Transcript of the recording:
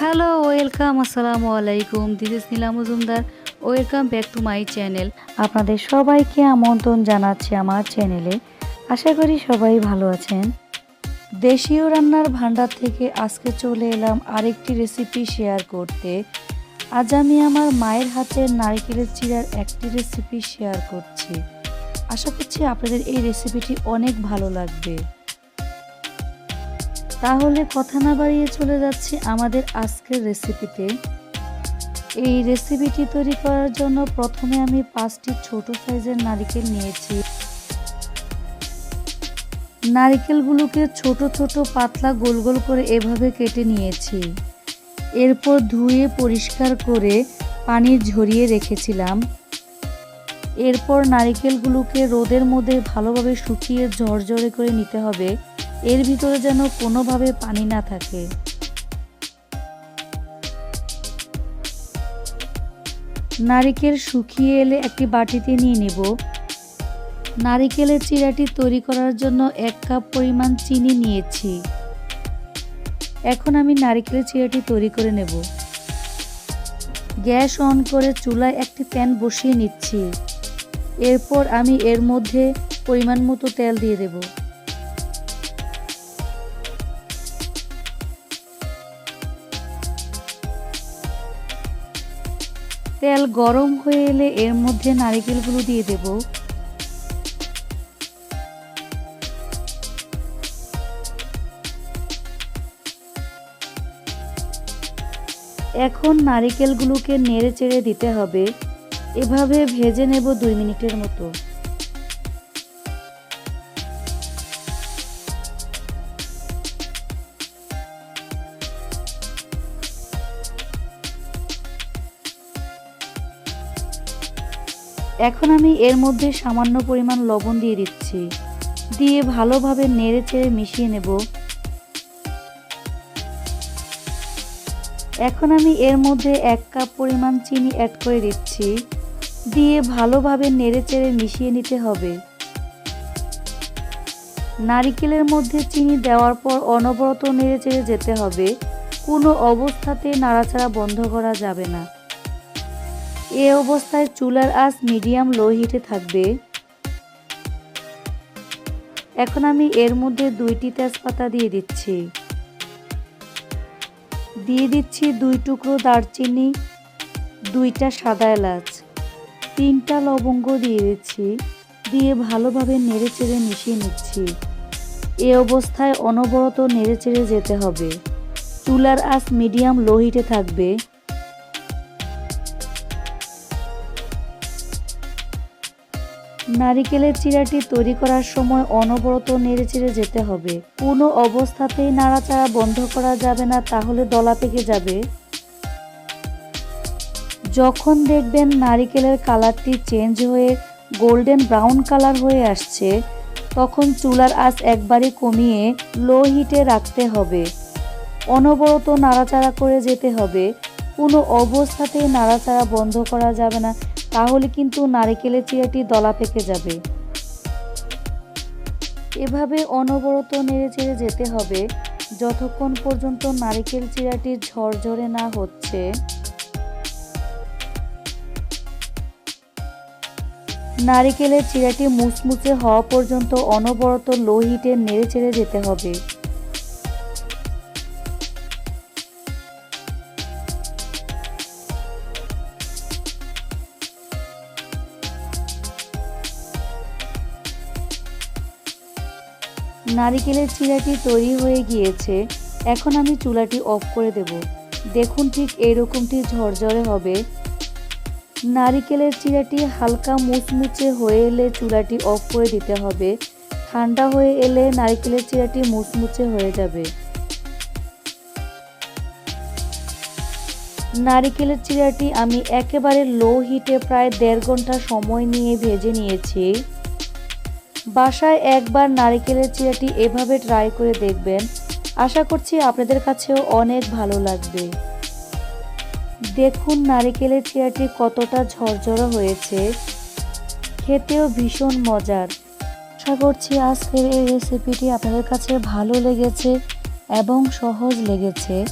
Hello welcome আসসালামু আলাইকুম। This is Nila Majumdar welcome back to my channel আপনাদের সবাইকে আমন্ত্রণ জানাচ্ছি আমার চ্যানেলে আশা করি সবাই ভালো আছেন। দেশীয় রান্নার ভান্ডার থেকে আজকে চলে এলাম আরেকটি রেসিপি শেয়ার করতে। আজ আমি আমার মায়ের হাতের নারকেলের চিড়ার একটি রেসিপি শেয়ার করছি। আশা করছি আপনাদের এই রেসিপিটি অনেক ভালো লাগবে। তাহলে কথা না বাড়িয়ে চলে যাচ্ছি আমাদের আজকের রেসিপিতে এই রেসিপিটি তৈরি করার জন্য প্রথমে আমি পাঁচটি ছোট সাইজের নারকেল নিয়েছি। নারকেলগুলোকে ছোট ছোট, পাতলা, গোল গোল করে এভাবে কেটে নিয়েছি। এরপর ধুয়ে পরিষ্কার করে পানি ঝরিয়ে রেখেছিলাম। এরপর নারকেলগুলোকে রোদের মধ্যে ভালোভাবে শুকিয়ে ঝরঝরে করে নিতে হবে। এর ভিতরে যেন কোনোভাবে পানি না থাকে। নারিকেল শুকিয়ে এলে একটি বাটিতে নিয়ে নেব। নারিকেলের চিরাটি তৈরি করার জন্য এক কাপ পরিমাণ চিনি নিয়েছি। এখন আমি নারিকেলের চিরাটি তৈরি করে নেব। গ্যাস অন করে চুলায় একটি প্যান বসিয়ে নিচ্ছি। এরপর আমি এর মধ্যে পরিমাণ মতো তেল দিয়ে দেবো। তেল গরম হয়ে এলে এর মধ্যে নারিকেলগুলো দিয়ে দেব। এখন নারিকেলগুলোকে নেড়ে চেড়ে দিতে হবে। এভাবে ভেজে নেব দুই মিনিটের মতো। এখন আমি এর মধ্যে সামান্য পরিমাণ লবণ দিয়ে দিচ্ছি। দিয়ে ভালোভাবে নেড়ে চেড়ে মিশিয়ে নেব। এখন আমি এর মধ্যে এক কাপ পরিমাণ চিনি অ্যাড করে দিচ্ছি। দিয়ে ভালোভাবে নেড়ে চেড়ে মিশিয়ে নিতে হবে। নারিকেলের মধ্যে চিনি দেওয়ার পর অনবরত নেড়ে চেড়ে যেতে হবে। কোনো অবস্থাতে নাড়াচাড়া বন্ধ করা যাবে না। এ অবস্থায় চুলার আঁচ মিডিয়াম লো হিটে থাকবে। এখন আমি এর মধ্যে দুইটি তেজপাতা দিয়ে দিচ্ছি। দিয়ে দিচ্ছি দুই টুকরো দারচিনি, দুইটা সাদা এলাচ, তিনটা লবঙ্গ দিয়ে দিচ্ছি, দিয়ে ভালোভাবে নেড়ে চেড়ে মিশিয়ে নিচ্ছি। এ অবস্থায় অনবরত নেড়ে চেড়ে যেতে হবে। চুলার আঁচ মিডিয়াম লো হিটে থাকবে। নারিকেলের চিরাটি তৈরি করার সময় অনবরত নেড়ে চেড়ে যেতে হবে। কোনো অবস্থাতেই নাড়াচাড়া বন্ধ করা যাবে না, তাহলে দলা পেকে যাবে। যখন দেখবেন নারিকেলের কালারটি চেঞ্জ হয়ে গোল্ডেন ব্রাউন কালার হয়ে আসছে, তখন চুলার আঁচ একবারে কমিয়ে লো হিটে রাখতে হবে। অনবরত নাড়াচাড়া করে যেতে হবে। কোনো অবস্থাতেই নাড়াচাড়া বন্ধ করা যাবে না, তাহলে কিন্তু নারিকেলের চিরাটি দলা পেকে যাবে। এভাবে অনবরত নেড়ে চেড়ে যেতে হবে, যতক্ষণ পর্যন্ত নারিকেল চিরাটি ঝরঝরে না হচ্ছে। নারিকেলের চিরাটি মুচমুচে হওয়া পর্যন্ত অনবরত লো হিটে নেড়ে চেড়ে যেতে হবে। নারিকেলের চিরাটি তৈরি হয়ে গিয়েছে। এখন আমি চুলাটি অফ করে দেব। দেখুন ঠিক এইরকমটি ঝরঝরে হবে। নারিকেলের চিরাটি হালকা মুচমুচে হয়ে এলে চুলাটি অফ করে দিতে হবে। ঠান্ডা হয়ে এলে নারিকেলের চিরাটি মুচমুচে হয়ে যাবে। নারিকেলের চিরাটি আমি একেবারে লো হিটে প্রায় দেড় ঘণ্টা সময় নিয়ে ভেজে নিয়েছি। বাসায় একবার নারিকেলের চিরাটি এভাবে ট্রাই করে দেখবেন। আশা করছি আপনাদের কাছেও অনেক ভালো লাগবে। দেখুন নারিকেলের চিরাটি কতটা ঝরঝরা হয়েছে। খেতেও ভীষণ মজার। আশা করছি আজকের এই রেসিপিটি আপনাদের কাছে ভালো লেগেছে এবং সহজ লেগেছে।